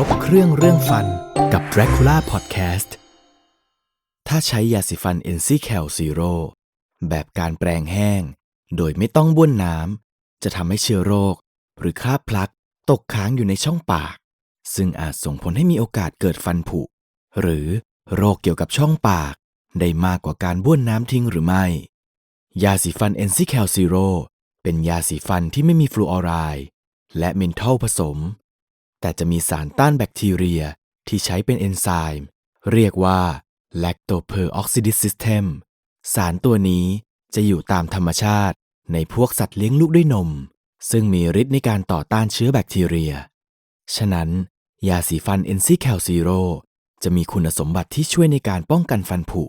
รบเครื่องเรื่องฟันกับ Dracula Podcast ถ้าใช้ยาสีฟัน NC Cal Zero แบบการแปรงแห้ง โดยไม่ต้องบ้วนน้ำ จะทำให้เชื้อโรค หรือคราบพลักตกค้างอยู่ในช่องปาก ซึ่งอาจส่งผลให้มีโอกาสเกิดฟันผุ หรือโรคเกี่ยวกับช่องปาก ได้มากกว่าการบ้วนน้ำทิ้งหรือไม่ ยาสีฟัน NC Cal Zero เป็นยาสีฟันที่ไม่มีฟลูออไรด์และเมนทอลผสม แต่จะมีสารต้านแบคทีเรียที่ใช้เป็นเอนไซม์เรียกว่า lactoperoxidase system สารตัวนี้จะอยู่ตามธรรมชาติในพวกสัตว์เลี้ยงลูกด้วยนม ซึ่งมีฤทธิ์ในการต่อต้านเชื้อแบคทีเรีย ฉะนั้น ยาสีฟัน NC Cal Zero จะมีคุณสมบัติที่ช่วยในการป้องกันฟันผุ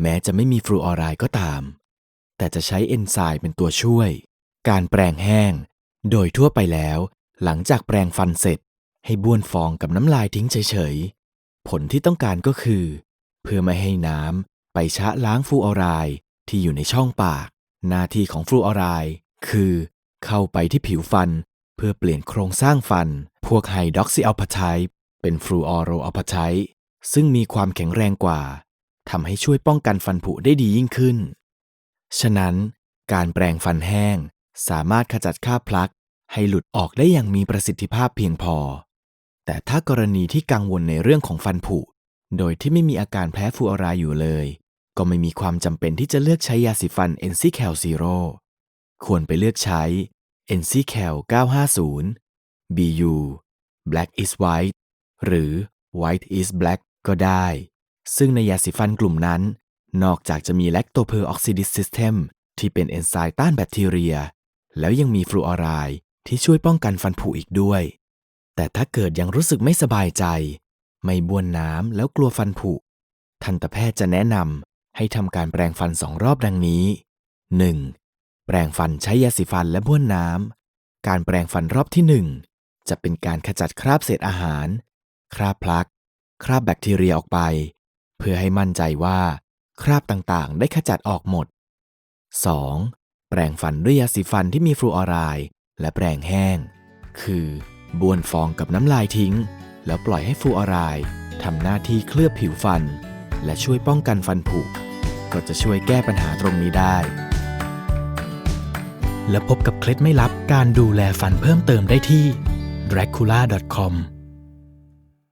แม้จะไม่มีฟลูออไรด์ก็ตาม แต่จะใช้เอนไซม์เป็นตัวช่วย การแปรงแห้ง โดยทั่วไปแล้ว หลังจากแปรงฟันเสร็จ ให้บ้วนฟองกับน้ำลายทิ้งเฉยๆ ผลที่ต้องการก็คือ เพื่อไม่ให้น้ำไปชะล้างฟลูออไรด์ที่อยู่ในช่องปาก หน้าที่ของฟลูออไรด์คือ เข้าไปที่ผิวฟัน เพื่อเปลี่ยนโครงสร้างฟัน พวกไฮดรอกซิอัลพาไทป์เป็นฟลูออโรอัลพาไทป์ซึ่งมีความแข็งแรงกว่าทำให้ช่วยป้องกันฟันผุได้ดียิ่งขึ้น ฉะนั้น การแปรงฟันแห้งสามารถขจัดคราบพลัก ให้หลุดออกได้อย่างมีประสิทธิภาพเพียงพอ แต่ถ้ากรณีที่กังวลในเรื่องของฟันผุ โดยที่ไม่มีอาการแพ้ฟูออไรอยู่เลย ก็ไม่มีความจำเป็นที่จะเลือกใช้ยาสีฟัน NC Cal Zero ควรไปเลือกใช้ NC Cal 950 BU Black is White หรือ White is Black ก็ได้ ซึ่งในยาสีฟันกลุ่มนั้น นอกจากจะมี lactoperoxidase system ที่เป็นเอนไซม์ต้านแบคทีเรีย แล้วยังมีฟลูออไรด์ที่ช่วยป้องกันฟันผุอีกด้วย แต่ถ้าเกิดยังรู้สึกไม่สบายใจ ไม่บ้วนน้ำแล้วกลัวฟันผุ ทันตแพทย์จะแนะนำให้ทำการแปรงฟันสองรอบดังนี้ 1. แปรงฟันใช้ยาสีฟันและบ้วนน้ำ การแปรงฟันรอบที่ 1 จะเป็นการขจัดคราบเศษอาหาร คราบพลัก คราบแบคทีเรียออกไป เพื่อให้มั่นใจว่า คราบต่างๆ ได้ขจัดออกหมด 2. แปรงฟันด้วยยาสีฟันที่มีฟลูออไรด์และแปรงแห้ง คือ บ้วนฟองกับน้ำลายทิ้ง แล้วปล่อยให้ฟูออรายทำหน้าที่เคลือบผิวฟัน และช่วยป้องกันฟันผุ ก็จะช่วยแก้ปัญหาตรงนี้ได้ และพบกับเคล็ดไม่ลับการดูแลฟันเพิ่มเติมได้ที่ dracula.com